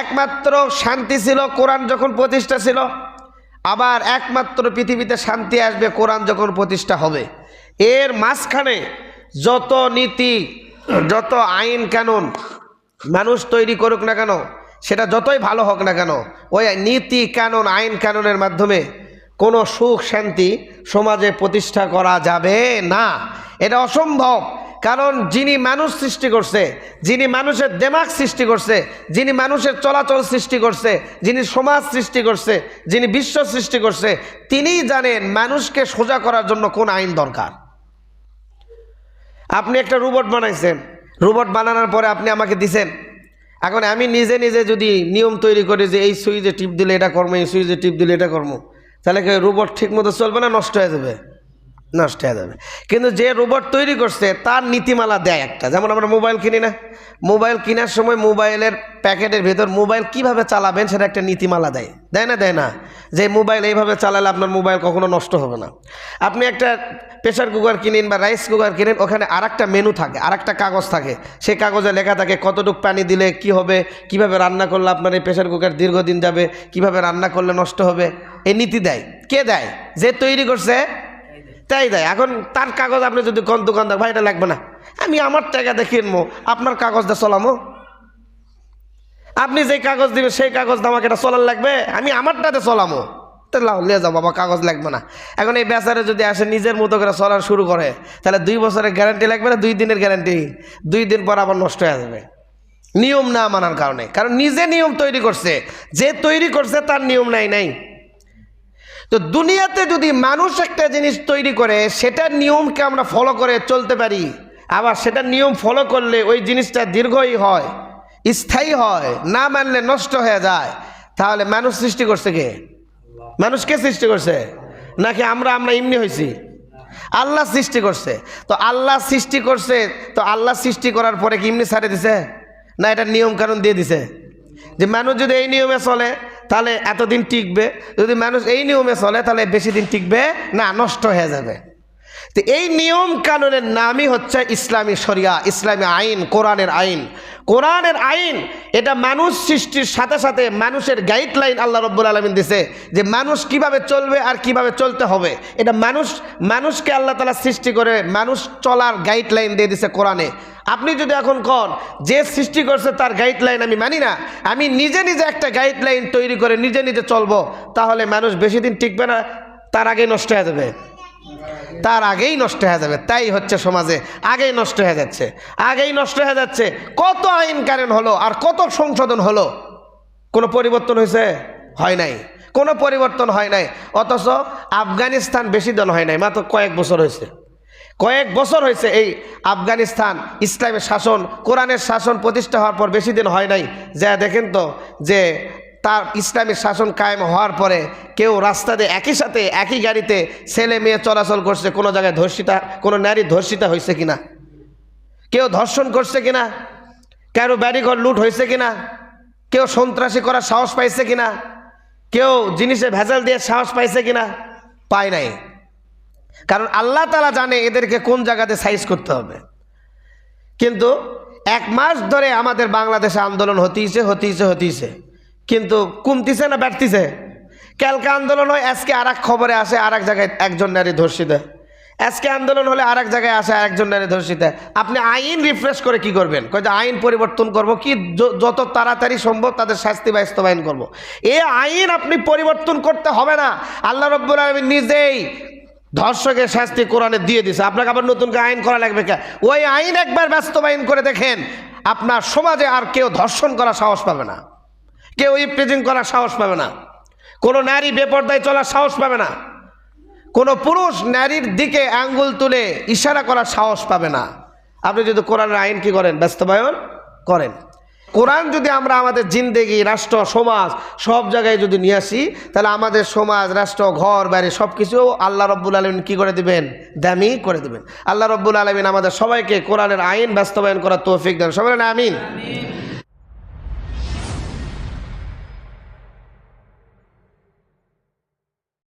একমাত্র শান্তি ছিল, কোরআন যখন প্রতিষ্ঠা ছিল, আবার একমাত্র পৃথিবীতে শান্তি আসবে, কোরআন যখন প্রতিষ্ঠা হবে। এর মাঝখানে যত নীতি, যত আইন কানুন মানুষ তৈরি করুক না কেন, সেটা যতই ভালো হোক না কেন, ওই নীতি কানুন, আইন কানুনের মাধ্যমে কোনো সুখ শান্তি সমাজে প্রতিষ্ঠা করা যাবে না। এটা অসম্ভব। কারণ যিনি মানুষ সৃষ্টি করছে, যিনি মানুষের দেমাগ সৃষ্টি করছে, যিনি মানুষের চলাচল সৃষ্টি করছে, যিনি সমাজ সৃষ্টি করছে, যিনি বিশ্ব সৃষ্টি করছে, তিনিই জানেন মানুষকে সোজা করার জন্য কোন আইন দরকার। আপনি একটা রোবট বানাইছেন, রোবট বানানোর পরে আপনি আমাকে দিছেন। এখন আমি নিজে নিজে যদি নিয়ম তৈরি করি যে এই সুইচে টিপ দিলে এটা কর্ম এই সুইচে টিপ দিলে এটা কর্ম তাহলে রোবট ঠিক মতো চলবে না নষ্ট হয়ে যাবে? নষ্ট হয়ে যাবে। কিন্তু যে রোবট তৈরি করছে, তার নীতিমালা দেয় একটা। যেমন আমরা মোবাইল কিনি না। মোবাইল কেনার সময় মোবাইলের প্যাকেটের ভেতর মোবাইল কীভাবে চালাবেন, সেটা একটা নীতিমালা দেয়। দেয় না দেয় না? যে মোবাইল এইভাবে চালালে আপনার মোবাইল কখনো নষ্ট হবে না। আপনি একটা প্রেশার কুকার কিনেন বা রাইস কুকার কিনেন, ওখানে আর মেনু থাকে আর কাগজ থাকে। সেই কাগজে লেখা থাকে, কতটুকু পানি দিলে কি হবে, কীভাবে রান্না করলে আপনার এই প্রেশার কুকার দীর্ঘদিন যাবে, কীভাবে রান্না করলে নষ্ট হবে। এই নীতি দেয়। কে দেয়? যে তৈরি করছে তাই দেয় এখন তার কাগজ আপনি যদি কোন দোকানদার ভাই, এটা লাগবে না। আমি আমার টাকা দিয়ে কিনবো আপনার কাগজটা চলামো। আপনি যে কাগজ দিবেন, সেই কাগজ আমাকে এটা চলার লাগবে, আমি আমারটাতে চলামো। তো লাও, নিয়ে যাও বাবা, কাগজ লাগবে না। এখন এই বেচারে যদি আসে নিজের মতো করে চলার শুরু করে, তাহলে দুই বছরের গ্যারান্টি লাগবে না, দুই দিনের গ্যারান্টি দুই দিন পর আবার নষ্ট হয়ে যাবে। নিয়ম না মানার কারণে। কারণ নিজে নিয়ম তৈরি করছে। যে তৈরি করছে, তার নিয়ম নাই নাই। তো দুনিয়াতে যদি মানুষ একটা জিনিস তৈরি করে, সেটার নিয়মকে আমরা ফলো করে চলতে পারি। আবার সেটার নিয়ম ফলো করলে ওই জিনিসটা দীর্ঘই হয়, স্থায়ী হয়, না মানলে নষ্ট হয়ে যায়। তাহলে মানুষ সৃষ্টি করছে কে? মানুষকে সৃষ্টি করছে? নাকি আমরা আমরা এমনি হয়েছি? আল্লাহ সৃষ্টি করছে। তো আল্লাহ সৃষ্টি করছে, তো আল্লাহ সৃষ্টি করার পরে কি এমনি ছাড়ে দিছে? না, এটা নিয়ম কানুন দিয়ে দিছে। যে মানুষ যদি এই নিয়মে চলে তাহলে এতদিন টিকবে। যদি মানুষ এই নিয়মে চলে, তাহলে বেশি দিন টিকবে না, নষ্ট হয়ে যাবে। তো এই নিয়ম কানুনের নামই হচ্ছে ইসলামী শরিয়া, ইসলামী আইন, কোরআনের আইন। কোরআনের আইন, এটা মানুষ সৃষ্টির সাথে সাথে মানুষের গাইডলাইন আল্লাহ রব্বুল আলমিন দিছে যে মানুষ কীভাবে চলবে আর কীভাবে চলতে হবে। এটা মানুষ, মানুষকে আল্লাহ তালা সৃষ্টি করে মানুষ চলার গাইডলাইন দিয়ে দিছে কোরআনে। আপনি যদি এখন কন, যে সৃষ্টি করছে তার গাইডলাইন আমি মানি না, আমি নিজে নিজে একটা গাইডলাইন তৈরি করে নিজে নিজে চলবো, তাহলে মানুষ বেশি দিন টিকবে না, তার আগে নষ্ট হয়ে যাবে। তার আগেই নষ্ট হয়ে যাবে। তাই হচ্ছে সমাজে আগেই নষ্ট হয়ে যাচ্ছে। আগেই নষ্ট হয়ে যাচ্ছে। কত আইন কারেন হলো আর কত সংশোধন হলো? কোনো পরিবর্তন হয়েছে? হয় নাই। কোনো পরিবর্তন হয় নাই। অথচ আফগানিস্তান বেশি দিন হয় নাই। মাত্র কয়েক বছর হয়েছে। কয়েক বছর হয়েছে এই আফগানিস্তান ইসলামের শাসন, কোরআনের শাসন প্রতিষ্ঠা হওয়ার পর বেশি দিন হয় নাই। যা দেখেন তো যে তার ইসলামিক শাসন কায়েম হওয়ার পরে কেউ রাস্তাতে একই সাথে, একই গাড়িতে ছেলে মেয়ে চলাচল করছে, কোনো জায়গায় ধর্ষিতা, কোনো নারী ধর্ষিতা হয়েছে কিনা? কেউ ধর্ষণ করছে কিনা? কারও বাড়িঘর লুট হয়েছে কিনা? কেউ সন্ত্রাসী করার সাহস পাইছে কিনা? কেউ জিনিসে ভেজাল দিয়ে সাহস পাইছে কিনা? পায় নাই। কারণ আল্লাহ তালা জানে এদেরকে কোন জায়গাতে সাইজ করতে হবে। কিন্তু এক মাস ধরে আমাদের বাংলাদেশে আন্দোলন হতেইছে হতেইছে হতিছে। কিন্তু কমতিছে না ব্যর্থিছে কালকে আন্দোলন হয়, আজকে আর খবরে আসে আর জায়গায় একজন নারী ধর্ষিত। আজকে আন্দোলন হলে আর জায়গায় আসে একজন নারী ধর্ষিত। আপনি আইন রিফ্রেশ করে কি করবেন? কয়টা আইন পরিবর্তন করব কি? যত তাড়াতাড়ি সম্ভব তাদের শাস্তি বাস্তবায়ন করব। এই আইন আপনি পরিবর্তন করতে হবে না। আল্লাহ রব্বুল আলমী নিজেই ধর্ষকের শাস্তি কোরআনে দিয়ে দিছে। আপনাকে আবার নতুন করে আইন করা লাগবে কে? ওই আইন একবার বাস্তবায়ন করে দেখেন, আপনার সমাজে আর কেউ ধর্ষণ করা সাহস পাবে না। কেউ ইপ্রেজিং করার সাহস পাবে না। কোনো নারী বেপর্দায় চলার সাহস পাবে না। কোনো পুরুষ নারীর দিকে আঙ্গুল তুলে ইশারা করার সাহস পাবে না। আপনি যদি কোরআনের আইন কি করেন? বাস্তবায়ন করেন। কোরআন যদি আমরা আমাদের জিন্দেগি, রাষ্ট্র, সমাজ সব জায়গায় যদি নিয়ে আসি, তাহলে আমাদের সমাজ, রাষ্ট্র, ঘর, বাড়ি সব কিছু আল্লাহ রব্বুল আলমিন কী করে দিবেন? দামি করে দিবেন। আল্লাহ রব্বুল আলমিন আমাদের সবাইকে কোরআনের আইন বাস্তবায়ন করার তৌফিক দেন। সবাই আমিন।